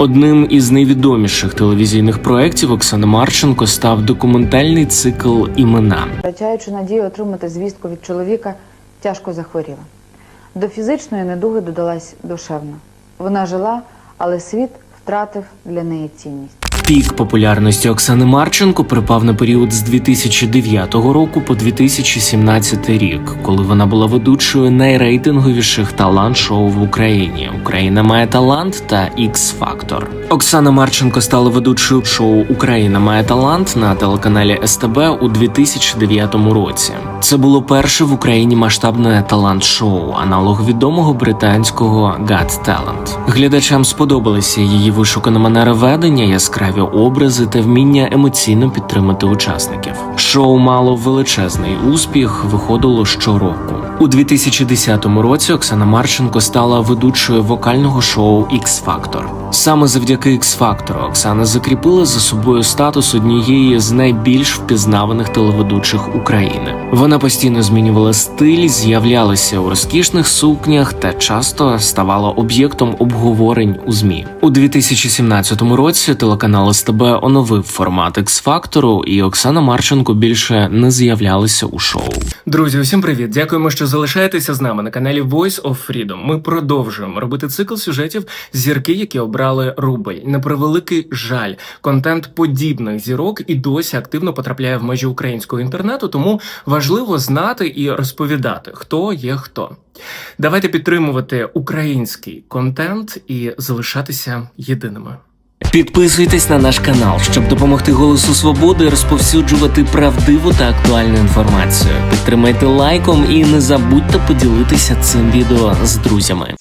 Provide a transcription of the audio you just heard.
Одним із найвідоміших телевізійних проєктів Оксани Марченко став документальний цикл Імена. Втрачаючи надію отримати звістку від чоловіка, тяжко захворіла. До фізичної недуги додалась душевна. Вона жила, але світ втратив для неї цінність. Пік популярності Оксани Марченко припав на період з 2009 року по 2017 рік, коли вона була ведучою найрейтинговіших талант-шоу в Україні Україна має талант та X Factor. Оксана Марченко стала ведучою шоу Україна має талант на телеканалі СТБ у 2009 році. Це було перше в Україні масштабне талант-шоу, аналог відомого британського Got Talent. Глядачам сподобалися її вишукана манера ведення, яскраві образи та вміння емоційно підтримати учасників. Шоу мало величезний успіх, виходило щороку. У 2010 році Оксана Марченко стала ведучою вокального шоу X Factor. Саме завдяки X Factor Оксана закріпила за собою статус однієї з найбільш впізнаваних телеведучих України. Вона постійно змінювала стиль, з'являлася у розкішних сукнях та часто ставала об'єктом обговорень у змі. У 2017 році телеканал СТБ оновив формат X Factor, і Оксана Марченко більше не з'являлася у шоу. Друзі, усім привіт! Дякуємо, що залишаєтеся з нами на каналі Voice of Freedom. Ми продовжуємо робити цикл сюжетів зірки, які обрали рубль. На превеликий жаль, контент подібних зірок і досі активно потрапляє в межі українського інтернету, тому важливо знати і розповідати, хто є хто. Давайте підтримувати український контент і залишатися єдиними. Підписуйтесь на наш канал, щоб допомогти голосу свободи розповсюджувати правдиву та актуальну інформацію. Підтримайте лайком і не забудьте поділитися цим відео з друзями.